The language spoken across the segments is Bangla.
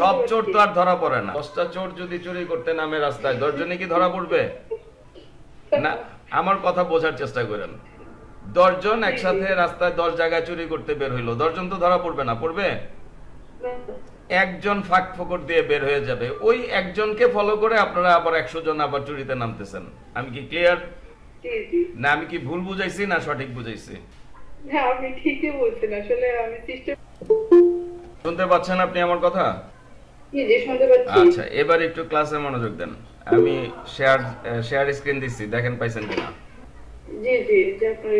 সব চোর তো আর ধরা পড়ে না। দশটা চোর যদি চুরি করতে নামে রাস্তায় দশজনে কি ধরা পড়বে? না আমার কথা বোঝার চেষ্টা করেন। দশজন একসাথে রাস্তায় দশ জায়গায় চুরি করতে বের হইল দশজন তো ধরা পড়বে না পড়বে? একজন ফাঁক ফোকর দিয়ে বের হয়ে যাবে। ওই একজনকে ফলো করে আপনারা আবার একশো জন আবার চুরিতে নামতেছেন। আমি কি ক্লিয়ার না আমি কি ভুল বুঝাইছি না সঠিক বুঝাইছি? শুনতে পাচ্ছেন আপনি আমার কথা? আচ্ছা এবার একটু ক্লাসে মনোযোগ দেন। আমি শেয়ার শেয়ার স্ক্রিন দিচ্ছি দেখেন পাইছেন কিনা? জি জি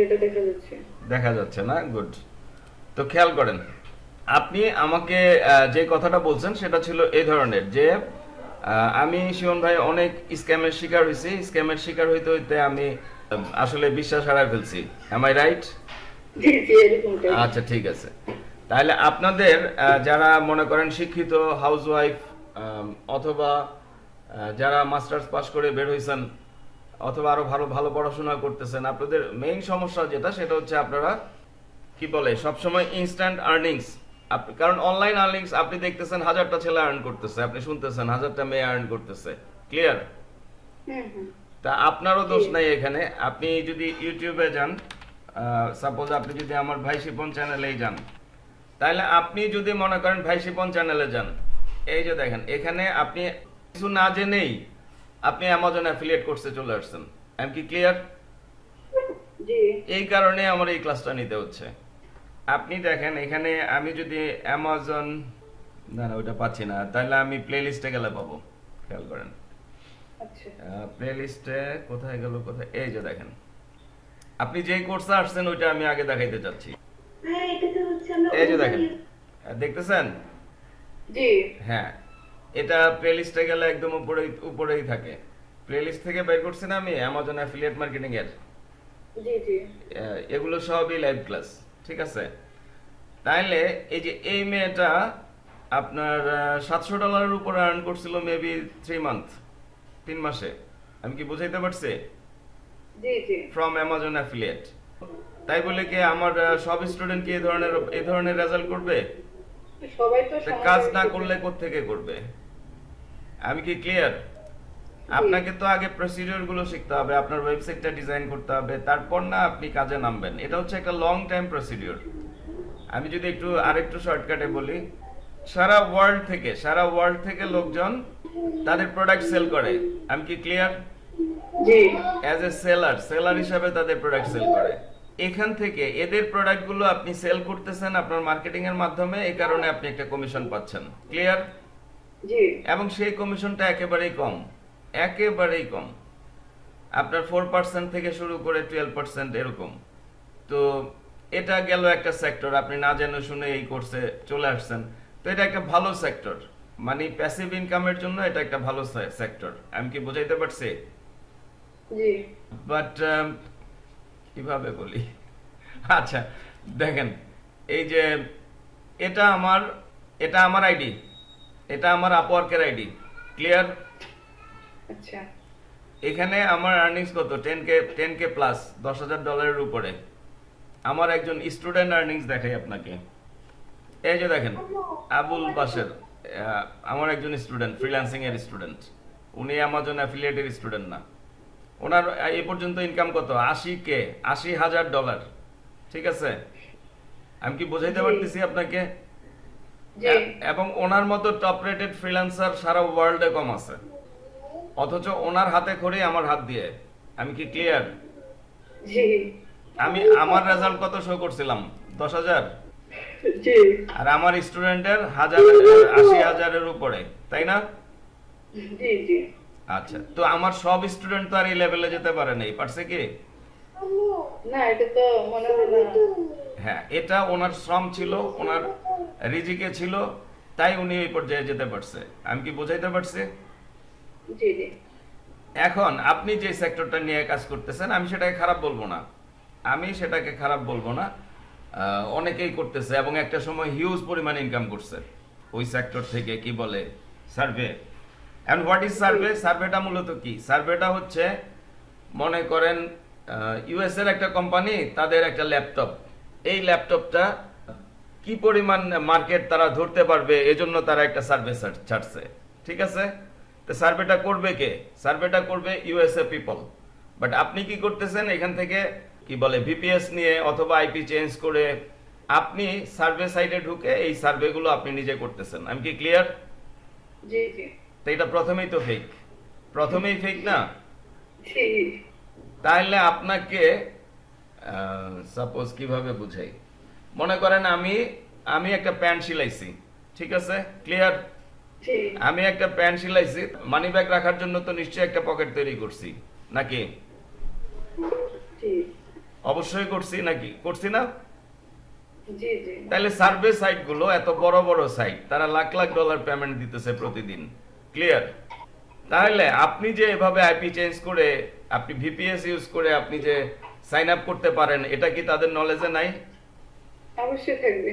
এটা দেখা যাচ্ছে। দেখা যাচ্ছে না? গুড তো খেয়াল করেন আপনি আমাকে যে কথাটা বলছেন সেটা ছিল এই ধরনের যে আমি শিবন ভাই অনেক স্ক্যামের শিকার হয়েছি। স্ক্যামের শিকার হইতে হইতে আমি আসলে বিশ্বাস হারাই ফেলছি। এম আই রাইট আচ্ছা ঠিক আছে। তাহলে আপনাদের যারা মনে করেন শিক্ষিত হাউসওয়াইফ অথবা যারা মাস্টার্স পাস করে বের হয়েছেন অথবা আরও ভালো ভালো পড়াশোনা করতেছেন আপনাদের মেইন সমস্যা যেটা সেটা হচ্ছে আপনারা কি বলে সবসময় ইনস্ট্যান্ট আর্নিংস কারণ অনলাইন আর্নিংস আপনি দেখতেছেন হাজারটা ছেলে আর্ন করতেছে আপনি শুনতেছেন হাজারটা মেয়ে আর্ন করতেছে। ক্লিয়ার হুম তা আপনারও দোষ নাই এখানে। আপনি যদি ইউটিউবে যান সাপোজ আপনি যদি আমার ভাই শিপন চ্যানেলেই যান তাহলে আপনি যদি মনে করেন ভাই শিপন চ্যানেলে যান। এই যে দেখেন এখানে আপনি কিছু না জেনেই আপনি অ্যামাজন অ্যাফিলিয়েট কোর্সে চলে আসছেন। আমি কি ক্লিয়ার জি। এই কারণে আমার এই ক্লাসটা নিতে হচ্ছে। আপনি দেখেন এখানে আমি যদি অ্যামাজন না না ওটা পাচ্ছি না। তাহলে আমি প্লে লিস্টে গেলে পাবো। খেয়াল করেন। আচ্ছা। প্লে লিস্টে কোথায় গেল কোথায় এই যে দেখেন। আপনি যেই কোর্সে আসছেন ওইটা আমি আগে দেখাইতে চাচ্ছি হ্যাঁ এটাতে হচ্ছে আমরা এই যে দেখেন দেখতেছেন? জি। হ্যাঁ এটা প্লে লিস্টে গেলে একদম উপরেই উপরেই থাকে। প্লে লিস্ট থেকে বের করছি না আমি অ্যামাজন অ্যাফিলিয়েট মার্কেটিং এর। এগুলো সবই লাইভ ক্লাস ঠিক আছে? তাইলে এই যে এই মেয়েটা আপনার সাতশো ডলারের উপর আর্ন করছিল মেবি থ্রি মান্থ তিন মাসে। আমি কি বুঝাইতে পারছি? ফ্রম অ্যামাজন অ্যাফিলিয়েট তাই বলে কি আমার সব স্টুডেন্ট কি এই ধরনের এই ধরনের রেজাল্ট করবে? সবাই তো কাজ না। করলে কোত্থেকে করবে? আমি কি ক্লিয়ার আপনাকে তো আগে প্রসিডিওরগুলো শিখতে হবে আপনার ওয়েবসাইটটা ডিজাইন করতে হবে তারপর না আপনি কাজে নামবেন। এটা হচ্ছে একটা লং টাইম প্রসিডিওর আমি যদি একটু আরেকটু শর্টকাটে বলি সারা ওয়ার্ল্ড থেকে সারা ওয়ার্ল্ড থেকে লোকজন তাদের প্রোডাক্ট সেল করে। আমি কি ক্লিয়ার জি। অ্যাজ এ সেলার সেলার হিসাবে তাদের প্রোডাক্ট সেল করে। এখান থেকে এদের প্রোডাক্টগুলো আপনি সেল করতেছেন আপনার মার্কেটিং এর মাধ্যমে এই কারণে আপনি একটা কমিশন পাচ্ছেন। ক্লিয়ার জি। এবং সেই কমিশনটা একেবারেই কম একেবারেই কম। আপনার ফোর পার্সেন্ট থেকে শুরু করে টুয়েলভ পার্সেন্ট এরকম। তো এটা গেল একটা সেক্টর আপনি না জেনে শুনে এই কোর্সে চলে আসছেন। তো এটা একটা ভালো সেক্টর মানে প্যাসিভ ইনকামের জন্য এটা একটা ভালো সেক্টর আমি কি বোঝাইতে পারছি? জি। বাট কীভাবে বলি? আচ্ছা দেখেন এই যে এটা আমার এটা আমার আইডি এটা আমার আপওয়ার্কের আইডি ক্লিয়ার? আচ্ছা। এখানে আমার আর্নিংস কত? Ten K ten K plus দশ হাজার ডলারের উপরে। আমার একজন স্টুডেন্ট আর্নিংস দেখাই আপনাকে। এই যে দেখেন আবুল বাসের আমার একজন স্টুডেন্ট ফ্রিল্যান্সিং এর স্টুডেন্ট উনি আমাজন অ্যাফিলিয়েটের স্টুডেন্ট না। ওনার এই পর্যন্ত ইনকাম কত? আশি কে আশি হাজার ডলার ঠিক আছে? আমি কি বোঝাইতে পারতেছি আপনাকে? এবং ওনার মতো টপ রেটেড ফ্রিল্যান্সার সারা ওয়ার্ল্ডে কম আছে। অথচ ওনার হাতে খড়ি আমার হাত দিয়ে। আমি কি ক্লিয়ার আমি আমার রেজাল্ট কত শো করছিলাম? দশ হাজার? আর আমার স্টুডেন্টের হাজার আশি হাজারের উপরে তাই না? আচ্ছা তো আমার সব স্টুডেন্ট তো আর এই লেভেলে যেতে পারে নাই পারছে কি? না এটা তো মনে হয় না। হ্যাঁ এটা ওনার শ্রম ছিল ওনার রিজিকে ছিল তাই উনি এই পর্যায়ে যেতে পারছে। আমি কি বোঝাইতে পারছি? জি জি। এখন আপনি যে সেক্টরটা নিয়ে কাজ করতেছেন আমি সেটাকে খারাপ বলব না। আমি সেটাকে খারাপ বলব না। অনেকেই করতেছে এবং একটা সময় হিউজ পরিমাণ ইনকাম করছে। ওই সেক্টর থেকে কি বলে? Survey and what is survey সার্ভেটা মূলত কি? সার্ভেটা হচ্ছে মনে করেন ইউএস এর একটা কোম্পানি তাদের একটা ল্যাপটপ এই ল্যাপটপটা কি পরিমাণ মার্কেট তারা ধরতে পারবে এজন্য তারা একটা সার্ভে ছাড়ছে। ঠিক আছে? তো সার্ভেটা করবে কে? সার্ভেটা করবে ইউএসএ পিপল বাট আপনি কি করতেছেন? এখান থেকে কি বলে ভিপিএস নিয়ে অথবা আইপি চেঞ্জ করে আপনি সার্ভে সাইটে ঢুকে এই সার্ভেগুলো আপনি নিজে করতেছেন। আমি কি ক্লিয়ার জি জি। তো এটা প্রথমেই তো ফেক প্রথমেই ফেক না? তাহলে আপনাকে সাপোজ কীভাবে বুঝাই? মনে করেন আমি আমি একটা প্যান্ট সিলাইছি ঠিক আছে? ক্লিয়ার আমি একটা প্যান্ট সিলাইছি মানি ব্যাগ রাখার জন্য তো নিশ্চয়ই একটা পকেট তৈরি করছি নাকি? অবশ্যই করছি নাকি? করছি না? তাহলে সার্ভে সাইটগুলো এত বড় বড় সাইট তারা লাখ লাখ ডলার পেমেন্ট দিতেছে প্রতিদিন। ক্লিয়ার তাহলে আপনি যে এভাবে আইপি চেঞ্জ করে আপনি ভিপিএস ইউজ করে আপনি যে সাইন আপ করতে পারেন এটা কি তাদের নলেজে নাই? অবশ্যই থাকবে।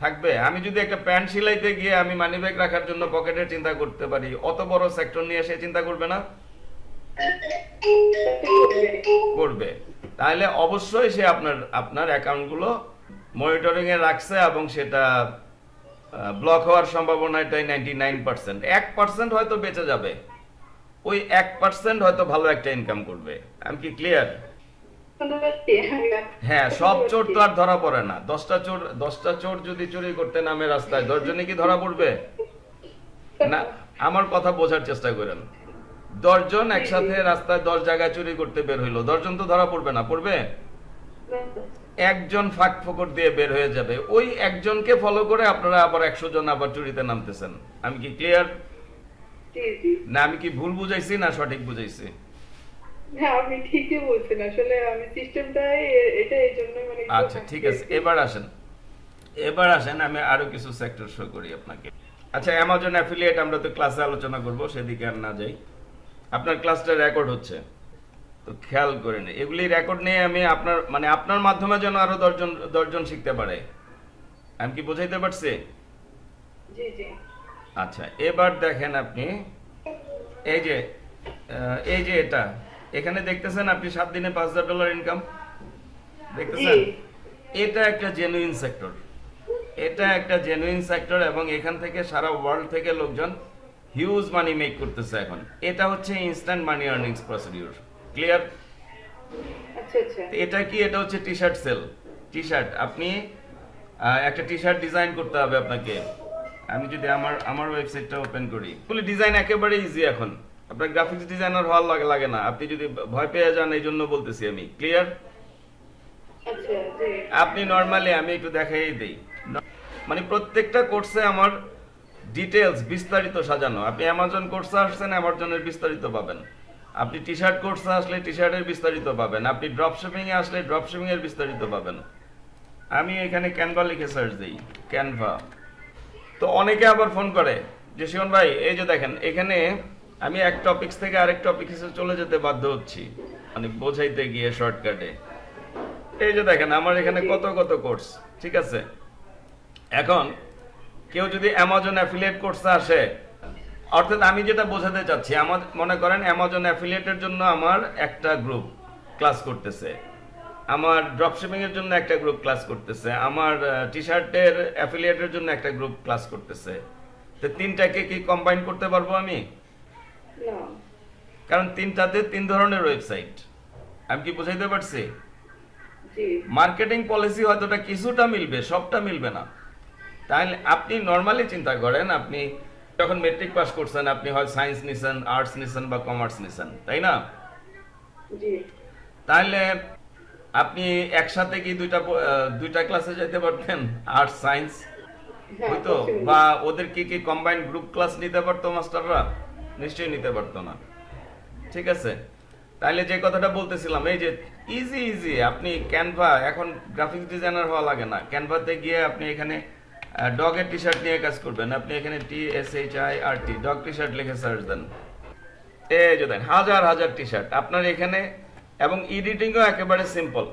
থাকবে। আমি যদি একটা প্যান্ট সিলাইতে গিয়ে আমি মানি ব্যাগ রাখার জন্য পকেটের চিন্তা করতে পারি অত বড় সেক্টর নিয়ে সে চিন্তা করবে না? করবে। করবে তাহলে অবশ্যই সে আপনার আপনার অ্যাকাউন্টগুলো মনিটরিং এ রাখছে এবং সেটা ব্লক হওয়ার সম্ভাবনা এটাই নাইনটি নাইন পার্সেন্ট এক পার্সেন্ট হয়তো বেঁচে যাবে। ওই এক পার্সেন্ট হয়তো ভালো একটা ইনকাম করবে। আমি কি ক্লিয়ার হ্যাঁ সব চোর তো আর ধরা পড়ে না। দশটা চোর দশটা চোর যদি চুরি করতে নামে রাস্তায় দশজনে কি ধরা পড়বে? না, আমার কথা বোঝার চেষ্টা করেন। দশজন একসাথে রাস্তায় দশ জায়গায় চুরি করতে বের হইল, দশজন তো ধরা পড়বে না, পড়বে? একজন ফাঁক ফোকর দিয়ে বের হয়ে যাবে। ওই একজনকে ফলো করে আপনারা আবার একশো জন আবার চুরিতে নামতেছেন। আমি কি ক্লিয়ার না আমি কি ভুল বুঝাইছি না সঠিক বুঝাইছি? ঠিকই বলছেন। আসলে আমি সিস্টেমটা এটা এই জন্য আচ্ছা ঠিক আছে। এবার আসেন। এবার আসেন আমি আরও কিছু সেক্টর শো করি আপনাকে। আচ্ছা অ্যামাজন অ্যাফিলিয়েট আমরা তো ক্লাসে আলোচনা করব সেদিকে আর না যাই। আপনার ক্লাসটা রেকর্ড হচ্ছে। তো খেয়াল করে নিন এগুলি রেকর্ড নিয়ে আমি আপনার মানে আপনার মাধ্যমে যেন আরও দশজন দশজন শিখতে পারে। আমি কি বোঝাইতে পারছি? আচ্ছা এবার দেখেন আপনি। এই যে এই যে এটা। এখানে দেখতেছেন আপনি সাত দিনে পাঁচ হাজার ডলার ইনকাম দেখতেছেন? এটা একটা জেনুইন সেক্টর এটা একটা জেনুইন সেক্টর এবং এখান থেকে সারা ওয়ার্ল্ড থেকে লোকজন হিউজ মানি মেক করতেছে এখন। এটা হচ্ছে instant money earnings procedure clear আচ্ছা আচ্ছা। এটা কি? এটা হচ্ছে T shirt sell T shirt আপনি একটা টি শার্ট ডিজাইন করতে হবে আপনাকে। আমি যদি আমার আমার ওয়েবসাইটটা ওপেন করি। বলি ডিজাইন একেবারে ইজি এখন। আপনার গ্রাফিক্স ডিজাইনার হওয়ার লাগে লাগে না। আপনি যদি ভয় পেয়ে যান এই জন্য বলতেছি আমি। ক্লিয়ার আচ্ছা আপনি নর্মালি আমি একটু দেখাই দেই। মানে প্রত্যেকটা কোর্সে আমার ডিটেলস বিস্তারিত সাজানো। আপনি অ্যামাজন কোর্সে আসছেন অ্যামাজনের বিস্তারিত পাবেন। আপনি টি শার্ট কোর্সে আসলে টি শার্টের বিস্তারিত পাবেন। আপনি ড্রপ শিপিং এ আসলে ড্রপ শিপিং এর বিস্তারিত পাবেন। আমি এখানে ক্যানভা লিখে সার্চ দিই। ক্যানভা তো অনেকে আবার ফোন করে, যে শিবন ভাই, এই যে দেখেন, এখানে আমি এক টপিকস থেকে আরেক টপিকসে চলে যেতে বাধ্য হচ্ছি। মানে বোঝাইতে গিয়ে শর্টকাটে এই যে দেখেন, আমার এখানে কত কত কোর্স ঠিক আছে? এখন কেউ যদি অ্যামাজন অ্যাফিলিয়েট কোর্সে আসে অর্থাৎ আমি যেটা বোঝাতে চাচ্ছি আমার মনে করেন অ্যামাজন অ্যাফিলিয়েটের জন্য আমার একটা গ্রুপ ক্লাস করতেছে। আমার ড্রপশিপিং এর জন্য একটা গ্রুপ ক্লাস করতেছে। আমার টি শার্টের অ্যাফিলিয়েটের জন্য একটা গ্রুপ ক্লাস করতেছে। তো তিনটাকে কি কম্বাইন করতে পারব আমি? না। কারণ তিনটাতে তিন ধরনের ওয়েবসাইট আমি কি বুঝাইতে পারছি? জি। মার্কেটিং পলিসি হয়তোটা কিছুটা মিলবে সবটা মিলবে না। তাহলে আপনি নর্মালি চিন্তা করেন আপনি যখন মেট্রিক পাস করছেন আপনি হয় সায়েন্স নিছেন আর্টস নিছেন বা কমার্স নিছেন তাই না? জি। তাহলে আপনি একসাথে কি দুইটা দুইটা ক্লাসে যেতে পারতেন? আর্টস সায়েন্স হ্যাঁ হয়তো বা ওদের কি কি কম্বাইন্ড গ্রুপ ক্লাস নিতে পারতো মাস্টাররা নিশ্চয়ই নিতে পারতো না। ঠিক আছে? তাহলে যে কথাটা বলতেছিলাম এই যে ইজি ইজি আপনি ক্যানভা এখন গ্রাফিক্স ডিজাইনার হওয়া লাগে না। ক্যানভাতে গিয়ে আপনি এখানে ডগের টি শার্ট নিয়ে কাজ করবেন। আপনি এখানে T S H I R T dog T shirt লিখে সার্চ দেন। এই যে দেন হাজার হাজার টি শার্ট আপনার এখানে এবং এডিটিংও একেবারে সিম্পল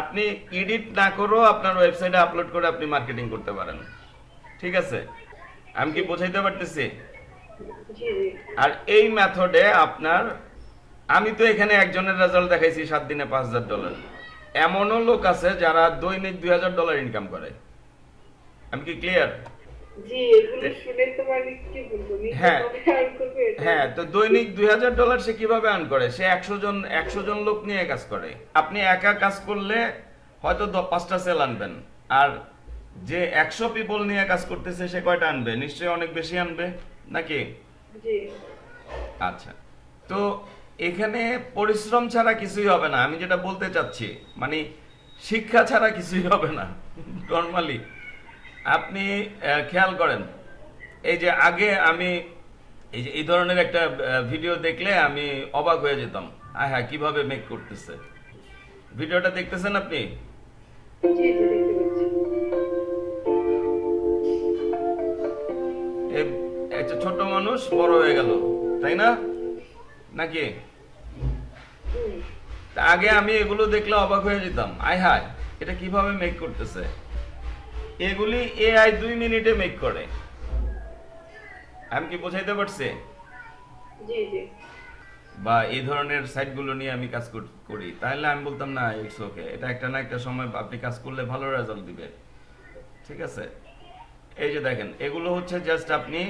আপনি এডিট না করেও আপনার ওয়েবসাইটে আপলোড করে আপনি মার্কেটিং করতে পারেন। ঠিক আছে? আমি কি বোঝাইতে পারতেছি? আর এই মেথডে আপনার আমি তো এখানে একজনের রেজাল্ট দেখাইছি সাত দিনে পাঁচ হাজার ডলার এমনও লোক আছে যারা দৈনিক দুই হাজার ডলার ইনকাম করে। আমি কি ক্লিয়ার হ্যাঁ। হ্যাঁ তো দৈনিক দুই হাজার ডলার সে কীভাবে আর্ন করে? সে একশো জন একশো জন লোক নিয়ে কাজ করে। আপনি একা কাজ করলে হয়তো পাঁচটা সেল আনবেন। আর যে একশো পিপল নিয়ে কাজ করতেছে সে কয়টা আনবে? নিশ্চয়ই অনেক বেশি আনবে নাকি? আচ্ছা। তো এখানে পরিশ্রম ছাড়া কিছুই হবে না। আমি যেটা বলতে চাচ্ছি মানে শিক্ষা ছাড়া কিছুই হবে না। নর্মালি আপনি খেয়াল করেন, এই যে আগে আমি, এই যে এই ধরনের একটা ভিডিও দেখলে আমি অবাক হয়ে যেতাম। হ্যাঁ হ্যাঁ কীভাবে মেক করতেছে? ভিডিওটা দেখতেছেন আপনি? একটা ছোট মানুষ, বড় হয়ে গেল, তাই না? নাকি? আগে আমি এগুলো দেখলে অবাক হয়ে যেতাম। আয় হায়, এটা কীভাবে মেক করতেছে? এগুলি এআই দুই মিনিটে মেক করে। আমি কি বোঝাইতে পারছি? বা এই ধরনের সাইটগুলো নিয়ে আমি কাজ করি তাহলে আমি বলতাম না ইটস ওকে এটা একটা না একটা সময় আপনি কাজ করলে ভালো রেজাল্ট দিবে। ঠিক আছে? এই যে দেখেন এগুলো হচ্ছে জাস্ট আপনি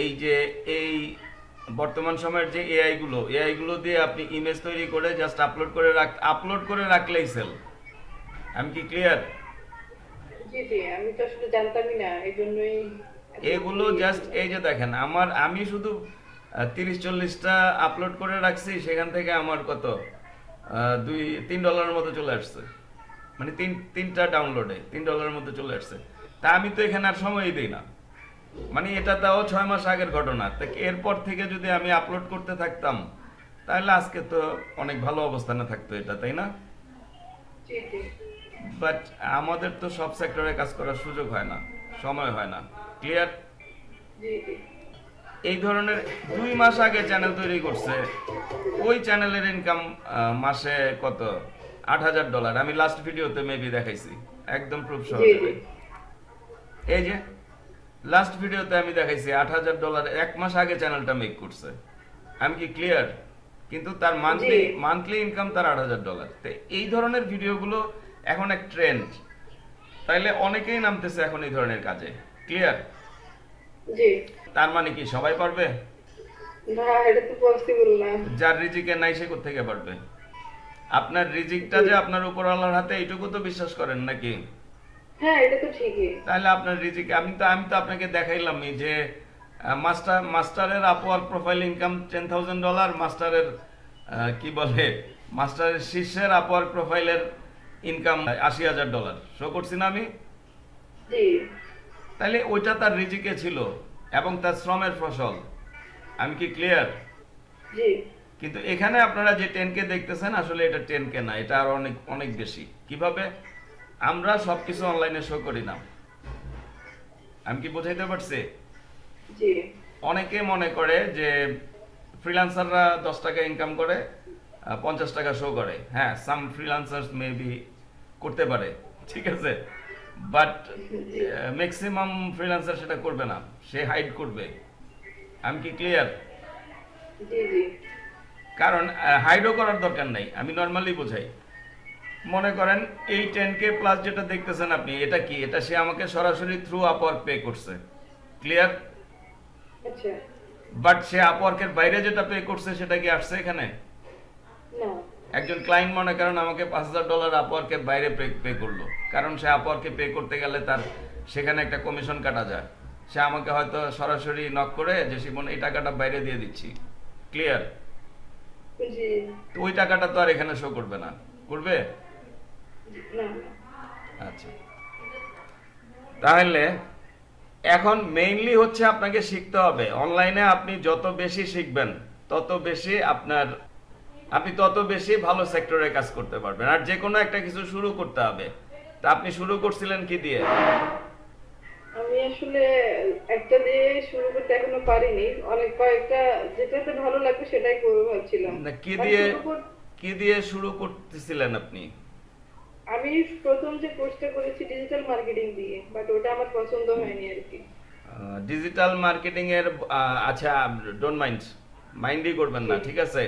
এই যে এই বর্তমান সময়ের যে এআই গুলো এআই গুলো দিয়ে আপনি ইমেজ তৈরি করে জাস্ট আপলোড করে রাখ আপলোড করে রাখলেই সেল আমি কি ক্লিয়ার জি জি আমি তো আসলে জানতামই না এই জন্যই এগুলো জাস্ট এই যে দেখেন আমার আমি শুধু তিরিশ চল্লিশটা আপলোড করে রাখছি সেখান থেকে আমার কত দুই তিন ডলারের মতো চলে আসছে। মানে তিন তিনটা ডাউনলোডে তিন ডলারের মতো চলে আসছে। তা আমি তো এখানে আর সময়ই দিই না। মানে এটা তাও ছয় মাস আগের ঘটনা। তা এরপর থেকে যদি আমি আপলোড করতে থাকতাম তাহলে আজকে তো অনেক ভালো অবস্থানে থাকতো এটা তাই না? বাট আমাদের তো সব সেক্টরে কাজ করার সুযোগ হয় না সময় হয় না। ক্লিয়ার এই ধরনের দুই মাস আগে চ্যানেল তৈরি করছে ওই চ্যানেলের ইনকাম মাসে কত? আট হাজার ডলার আমি লাস্ট ভিডিওতে মেবি দেখাইছি। একদম প্রুফ সহ। এই যে লাস্ট ভিডিওতে আমি দেখাইছি আট হাজার ডলার এক মাস আগে চ্যানেলটা মেক করছে। আমি কি ক্লিয়ার কিন্তু তার মান্থলি মান্থলি ইনকাম তার আট হাজার ডলার তো এই ধরনের ভিডিওগুলো এখন এক ট্রেন্ড তাইলে অনেকেই নামতেছে এখন এই ধরনের কাজে। ক্লিয়ার জি। তার মানে কি সবাই পারবে? না এটা তো পসিবল না। যার রিজিকে নাই সে থেকে পারবে? আপনার রিজিকটা যে আপনার উপর আল্লাহর হাতে এইটুকু তো বিশ্বাস করেন নাকি? হ্যাঁ এটা তো ঠিকই। তাহলে আপনার রিজিক আমি তো আমি তো আপনাকে দেখাইলাম যে মাস্টার মাস্টারের Upwork profile income ten thousand dollar মাস্টারের কি বলে মাস্টারের শীর্ষের আপওয়ার্ক প্রোফাইলের ইনকাম আশি হাজার ডলার শো করছি না আমি? তাহলে ওইটা তার রিজিকে ছিল এবং তার শ্রমের ফসল। আমি কি ক্লিয়ার কিন্তু এখানে আপনারা যে টেন কে দেখতেছেন আসলে এটা টেন কে না এটা আর অনেক অনেক বেশি। কীভাবে? আমরা সবকিছু অনলাইনে শো করি না। আমি কি বোঝাইতে পারছি? অনেকে মনে করে যে ফ্রিল্যান্সাররা দশ টাকা ইনকাম করে পঞ্চাশ টাকা শো করে। হ্যাঁ সাম ফ্রিল্যান্সার্স মেবি করতে পারে ঠিক আছে? বাট ম্যাক্সিমাম ফ্রিল্যান্সার সেটা করবে না সে হাইড করবে। আমি কি ক্লিয়ার কারণ হাইডও করার দরকার নাই আমি নর্মালি বোঝাই। মনে করেন এই টেন কে প্লাস যেটা দেখতেছেন আপনি এটা কি? এটা সে আমাকে সরাসরি থ্রু আপওয়ার্ক পে করছে। ক্লিয়ার আচ্ছা। বাট সে আপওয়ার্কের বাইরে যেটা পে করছে সেটা কি আসছে এখানে? না। একজন ক্লায়েন্ট মনে করেন আমাকে পাঁচ হাজার ডলার আপওয়ার্কের বাইরে পে পে করল। কারণ সে আপওয়ার্কে পে করতে গেলে তার সেখানে একটা কমিশন কাটা যায়। সে আমাকে হয়তো সরাসরি নক করে যে শিবন এই টাকাটা বাইরে দিয়ে দিচ্ছি। ক্লিয়ার তো ওই টাকাটা তো আর এখানে শো করবে না। করবে? আচ্ছা। তাহলে এখন মেইনলি হচ্ছে আপনাকে শিখতে হবে। অনলাইনে আপনি যত বেশি শিখবেন তত বেশি আপনার আপনি তত বেশি ভালো সেক্টরে কাজ করতে পারবেন। আর যে কোনো একটা কিছু শুরু করতে হবে। তা আপনি শুরু করছিলেন কি দিয়ে? আমি আসলে একটা দিয়ে শুরু করতে এখনও পারিনি। অনেক কয়েকটা যেটাতে ভালো লাগবে সেটাই করব ভাবছিলাম। না, কি দিয়ে কি দিয়ে শুরু করতেছিলেন আপনি? আমি প্রথম যে কোর্সটা করেছি ডিজিটাল মার্কেটিং দিয়ে বাট ওটা আমার পছন্দ হয়নি আর কি। ডিজিটাল মার্কেটিং এর আচ্ছা ডোন্ট মাইন্ড মাইন্ডই করবেন না ঠিক আছে?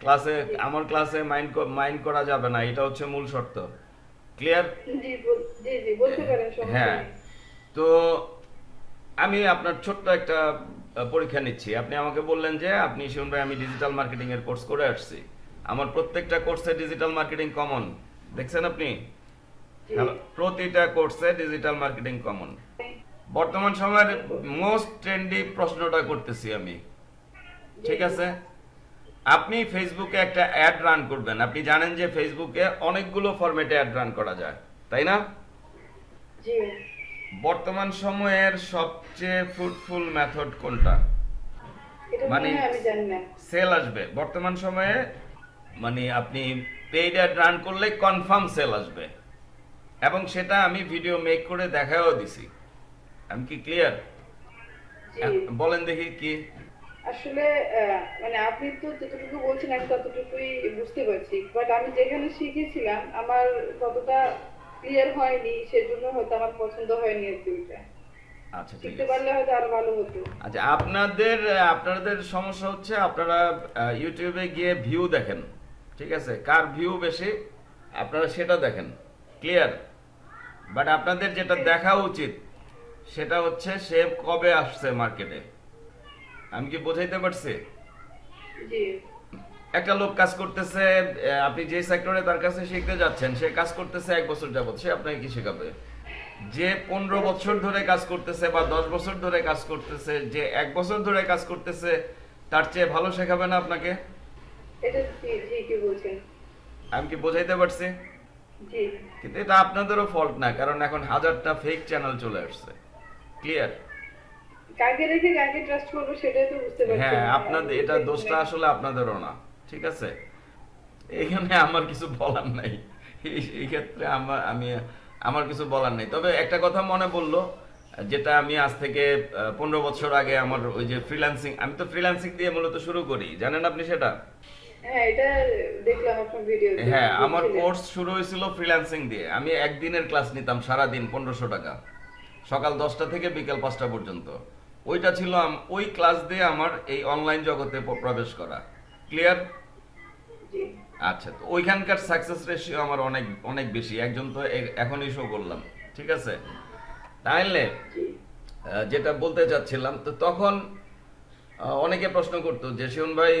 ক্লাসে আমার ক্লাসে মাইন্ড মাইন্ড করা যাবে না এটা হচ্ছে মূল শর্ত। ক্লিয়ার জি জি জি বলতে পারেন হ্যাঁ। তো আমি আপনার ছোট্ট একটা পরীক্ষা নিচ্ছি। আপনি আমাকে বললেন যে আপনি শিউন ভাই আমি ডিজিটাল মার্কেটিং এর কোর্স করে আসছি। আমার প্রত্যেকটা কোর্সে ডিজিটাল মার্কেটিং কমন দেখছেন আপনি? প্রতিটা কোর্সে ডিজিটাল মার্কেটিং কমন বর্তমান সময়ের মোস্ট ট্রেন্ডি প্রশ্নটা করতেছি আমি। ঠিক আছে? আপনি ফেসবুকে একটা অ্যাড রান করবেন। আপনি জানেন যে ফেসবুকে অনেকগুলো ফরম্যাটে অ্যাড রান করা যায়। তাই না? জি। বর্তমান সময়ের সবচেয়ে ফ্রুটফুল মেথড কোনটা? মানে- সেল আসবে। বর্তমান সময়ে মানে আপনি পেইড অ্যাড রান করলে কনফার্ম সেল আসবে। এবং সেটা আমি ভিডিও মেক করে দেখাও দিছি। আমি কি ক্লিয়ার বলেন দেখি কি আসলে মানে আপনি তো যতটুকু বলছেন আমি ততটুকুই বুঝতে পারছি। বাট আমি যেখানে শিখেছিলাম আমার ততটা ক্লিয়ার হয়নি সেজন্য হয়তো আমার পছন্দ হয়নি আর কি ওইটা আচ্ছা ঠিক শিখতে আছে। পারলে হয়তো আরও ভালো হতো। আচ্ছা আপনাদের আপনাদের সমস্যা হচ্ছে আপনারা ইউটিউবে গিয়ে ভিউ দেখেন ঠিক আছে? কার ভিউ বেশি? আপনারা সেটা দেখেন ক্লিয়ার বাট আপনাদের যেটা দেখা উচিত সেটা হচ্ছে সে কবে আসছে মার্কেটে আমি কি বোঝাইতে পারছি? একটা লোক কাজ করতেছে আপনি যে সেক্টরে তার কাছে শিখতে যাচ্ছেন সে কাজ করতেছে এক বছর যাবত সে আপনাকে কি শেখাবে? যে পনেরো বছর ধরে কাজ করতেছে বা দশ বছর ধরে কাজ করতেছে যে এক বছর ধরে কাজ করতেছে তার চেয়ে ভালো শেখাবে না আপনাকে? আমি কি বোঝাইতে পারছি? কিন্তু এটা আপনাদেরও ফল্ট না কারণ এখন হাজারটা ফেক চ্যানেল চলে আসছে। ক্লিয়ার কাকে রেখে কাকে ট্রাস্ট করব সেটাই তো বুঝতে পারছি। হ্যাঁ আপনাদের এটা দোষটা আসলে আপনাদেরও না ঠিক আছে? এখানে আমার কিছু বলার নাই। এই- ক্ষেত্রে আমার আমি আমার কিছু বলার নেই। তবে একটা কথা মনে পড়ল যেটা আমি আজ থেকে পনেরো বছর আগে আমার ওই যে ফ্রিল্যান্সিং আমি তো ফ্রিল্যান্সিং দিয়ে মূলত শুরু করি। জানেন আপনি সেটা? হ্যাঁ হ্যাঁ আমার কোর্স শুরু হয়েছিল ফ্রিল্যান্সিং দিয়ে। আমি একদিনের ক্লাস নিতাম সারা দিন পনেরোশো টাকা। সকাল দশটা থেকে বিকেল পাঁচটা পর্যন্ত। ওইটা ছিল ওই ক্লাস দিয়ে আমার এই অনলাইন জগতে প্রবেশ করা। ক্লিয়ার আচ্ছা তো ওইখানকার সাকসেস রেশিও আমার অনেক অনেক বেশি। একজন তো এখনই শো করলাম ঠিক আছে? তাহলে যেটা বলতে চাচ্ছিলাম তো তখন অনেকে প্রশ্ন করতো যে শিউন ভাই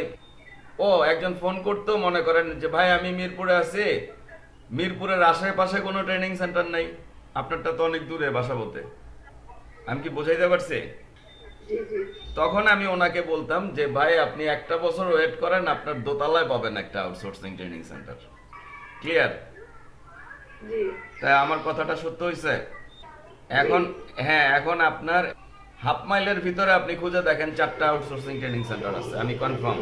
ও একজন ফোন করতো মনে করেন যে ভাই আমি মিরপুরে আছি। মিরপুরের আশেপাশে কোনো ট্রেনিং সেন্টার নাই। আপনারটা তো অনেক দূরে বাসা বলতে আমি কি বোঝাইতে পারছি? তখন আমি ওনাকে বলতাম যে ভাই আপনি একটা বছর ওয়েট করেন আপনার দোতলায় পাবেন একটা আউটসোর্সিং ট্রেনিং সেন্টার ক্লিয়ার তাই আমার কথাটা সত্য হয়েছে এখন হ্যাঁ এখন আপনার হাফ মাইলের ভিতরে আপনি খুঁজে দেখেন চারটা আউটসোর্সিং ট্রেনিং সেন্টার আছে। আমি কনফার্ম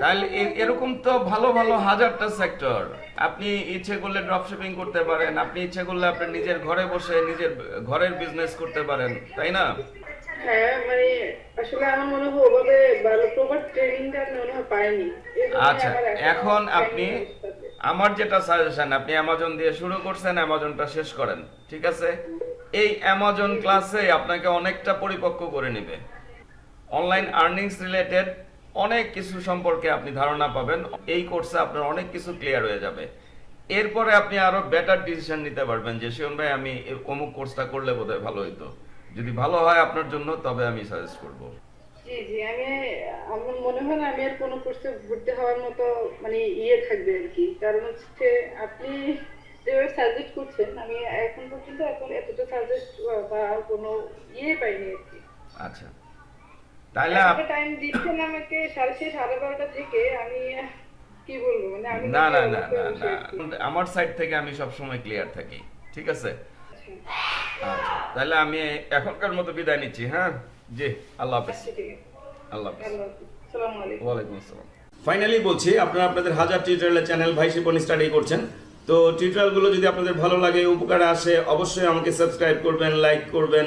তাহলে এরকম তো ভালো ভালো হাজারটা সেক্টর আপনি ইচ্ছে করলে ড্রপ শিপিং করতে পারেন আপনি ইচ্ছে করলে আপনি নিজের ঘরে বসে নিজের ঘরের বিজনেস করতে পারেন তাই না? হ্যাঁ মানে আচ্ছা এখন আপনি আমার যেটা সাজেশন আপনি অ্যামাজন দিয়ে শুরু করছেন অ্যামাজনটা শেষ করেন ঠিক আছে? এই অ্যামাজন ক্লাসে আপনাকে অনেকটা পরিপক্ক করে নেবে। অনলাইন আর্নিংস রিলেটেড অনেক কিছু সম্পর্কে আপনি ধারণা পাবেন। এই কোর্সে আপনার অনেক কিছু ক্লিয়ার হয়ে যাবে। এরপরে আপনি আরও বেটার ডিসিশন নিতে পারবেন যে শিওন ভাই আমি অমুক কোর্সটা করলে বোধহয় ভালো হইতো। যদি ভালো হয় আপনার জন্য তবে আমি সাজেস্ট করব। জি জি আমি আমার মনে হয় না আমি আর কোনো কোর্সে ভর্তি হওয়ার মতো মানে ইয়ে থাকবে আর কি। কারণ হচ্ছে আপনি যেভাবে সাজেস্ট করছেন আমি এখন পর্যন্ত এখন এতটা সাজেস্ট বা কোনো ইয়ে পাইনি আর কি। আচ্ছা। তাহলে টাইম দিচ্ছেন আমাকে সাড়ে ছয় সাড়ে বারোটা থেকে আমি কি বলব? মানে আমি না না না না। আমার সাইড থেকে আমি সব সময় ক্লিয়ার থাকি ঠিক আছে? আচ্ছা তাহলে আমি এখনকার মতো বিদায় নিচ্ছি হ্যাঁ? জি আল্লাহ হাফেজ। আচ্ছা আল্লাহ হাফেজ। আলাইকুম। আসসালাম। ফাইনালি বলছি আপনারা আপনাদের হাজার টিউটোরিয়ালের চ্যানেল ভাই শিপন স্টাডি করছেন। তো টিউটোরিয়ালগুলো যদি আপনাদের ভালো লাগে উপকারে আসে অবশ্যই আমাকে সাবস্ক্রাইব করবেন লাইক করবেন।